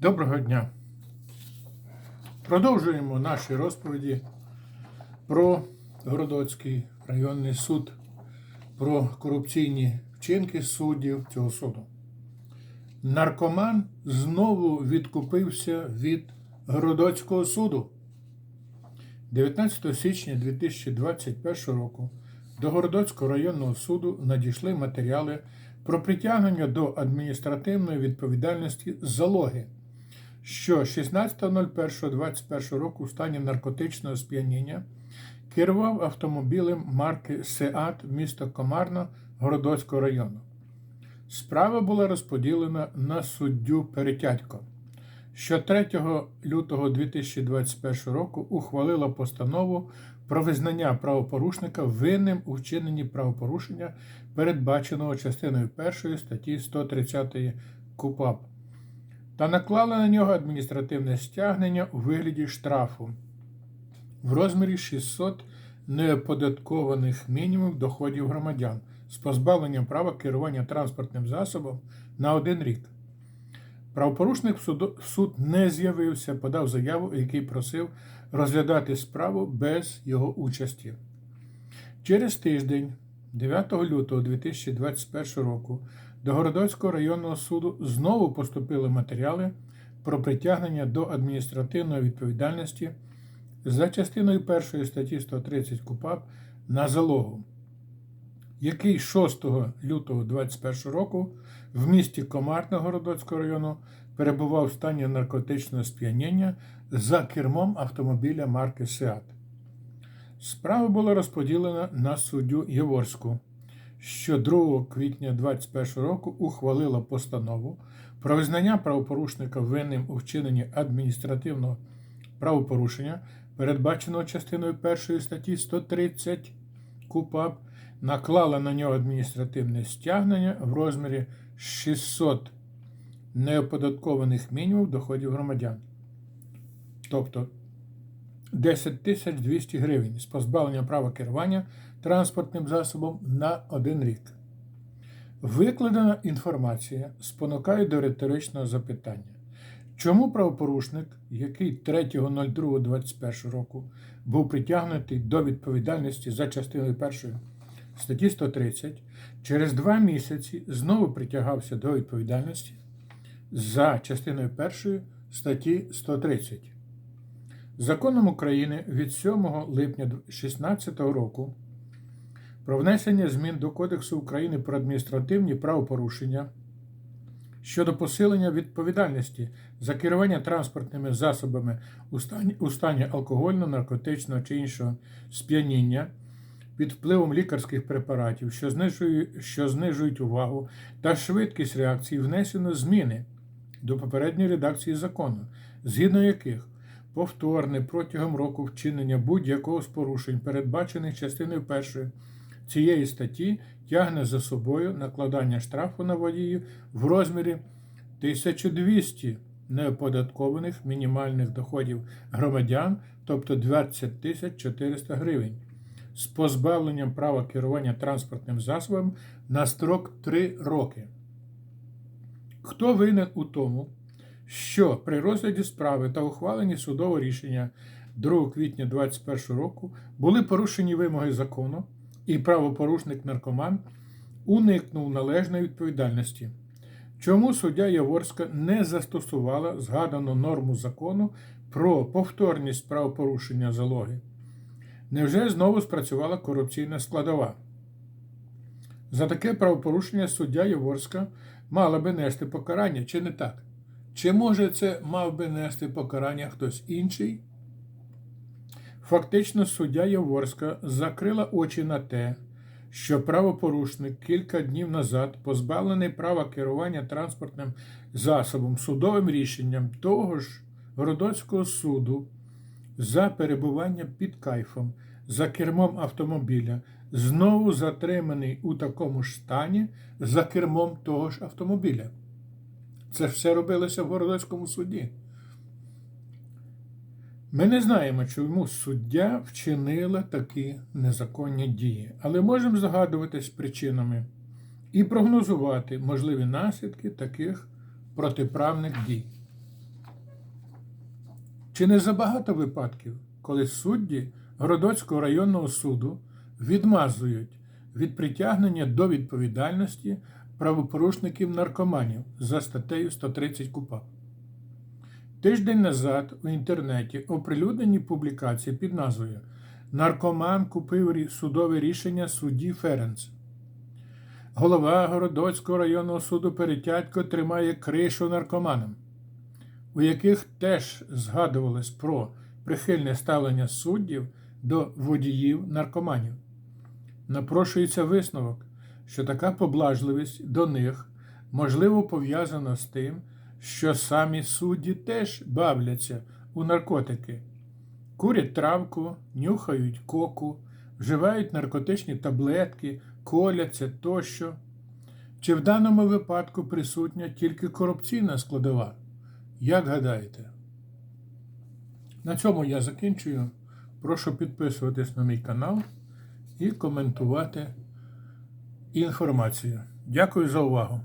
Доброго дня. Продовжуємо наші розповіді про Городоцький районний суд, про корупційні вчинки суддів цього суду. Наркоман знову відкупився від Городоцького суду. 19 січня 2021 року до Городоцького районного суду надійшли матеріали про притягнення до адміністративної відповідальності залоги, що 16.01.21 року в стані наркотичного сп'яніння керував автомобілем марки Сеат міста Комарна Городоцького району. Справа була розподілена на суддю Перетятько, що 3 лютого 2021 року ухвалила постанову про визнання правопорушника винним у вчиненні правопорушення, передбаченого частиною 1 статті 130 КУПАП, та наклала на нього адміністративне стягнення у вигляді штрафу в розмірі 600 неоподаткованих мінімумів доходів громадян з позбавленням права керування транспортним засобом на один рік. Правопорушник в суд не з'явився, подав заяву, який просив розглядати справу без його участі. Через тиждень, 9 лютого 2021 року, до Городоцького районного суду знову поступили матеріали про притягнення до адміністративної відповідальності за частиною 1 статті 130 КУПАП на залогу, який 6 лютого 2021 року в місті Комарна Городоцького району перебував в стані наркотичного сп'яніння за кермом автомобіля марки Сеат. Справа була розподілена на суддю Єворську, що 2 квітня 2021 року ухвалила постанову про визнання правопорушника винним у вчиненні адміністративного правопорушення, передбаченого частиною 1 статті 130 КУПАП, наклала на нього адміністративне стягнення в розмірі 600 неоподаткованих мінімумів доходів громадян. Тобто 10 тисяч 200 гривень з позбавлення права керування транспортним засобом на один рік. Викладена інформація спонукає до риторичного запитання. Чому правопорушник, який 3.02.21 року був притягнутий до відповідальності за частиною 1 статті 130, через два місяці знову притягався до відповідальності за частиною 1 статті 130? Законом України від 7 липня 2016 року про внесення змін до Кодексу України про адміністративні правопорушення щодо посилення відповідальності за керування транспортними засобами у стані, у стані алкогольного, наркотичного чи іншого сп'яніння під впливом лікарських препаратів, що знижують, що знижують увагу та швидкість реакції, внесено зміни до попередньої редакції закону, згідно яких повторне протягом року вчинення будь-якого з порушень, передбачених частиною першої цієї статті, тягне за собою накладання штрафу на водіїв в розмірі 1200 неоподаткованих мінімальних доходів громадян, тобто 20 400 гривень, з позбавленням права керування транспортним засобом на строк 3 роки. Хто винен у тому, що при розгляді справи та ухваленні судового рішення 2 квітня 2021 року були порушені вимоги закону, і правопорушник наркоман уникнув належної відповідальності. Чому суддя Яворська не застосувала згадану норму закону про повторність правопорушення залоги? Невже знову спрацювала корупційна складова? За таке правопорушення суддя Яворська мала би нести покарання, чи не так? Чи може це мав би нести покарання хтось інший? Фактично, суддя Яворська закрила очі на те, що правопорушник кілька днів назад, позбавлений права керування транспортним засобом судовим рішенням того ж Городоцького суду за перебування під кайфом за кермом автомобіля, знову затриманий у такому ж стані за кермом того ж автомобіля. Це все робилося в Городоцькому суді. Ми не знаємо, чому суддя вчинила такі незаконні дії, але можемо здогадуватись причинами і прогнозувати можливі наслідки таких протиправних дій. Чи не забагато випадків, коли судді Городоцького районного суду відмазують від притягнення до відповідальності правопорушників наркоманів за статтею 130 КУПАП? Тиждень назад у інтернеті оприлюднені публікації під назвою Наркоман купив судове рішення судді Ференц. Голова Городоцького районного суду Перетятько тримає кришу наркоманам, у яких теж згадувалось про прихильне ставлення суддів до водіїв наркоманів. Напрошується висновок, що така поблажливість до них можливо пов'язана з тим, що самі судді теж бавляться у наркотики, курять травку, нюхають коку, вживають наркотичні таблетки, коляться тощо. Чи в даному випадку присутня тільки корупційна складова? Як гадаєте? На цьому я закінчую. Прошу підписуватись на мій канал і коментувати інформацію. Дякую за увагу!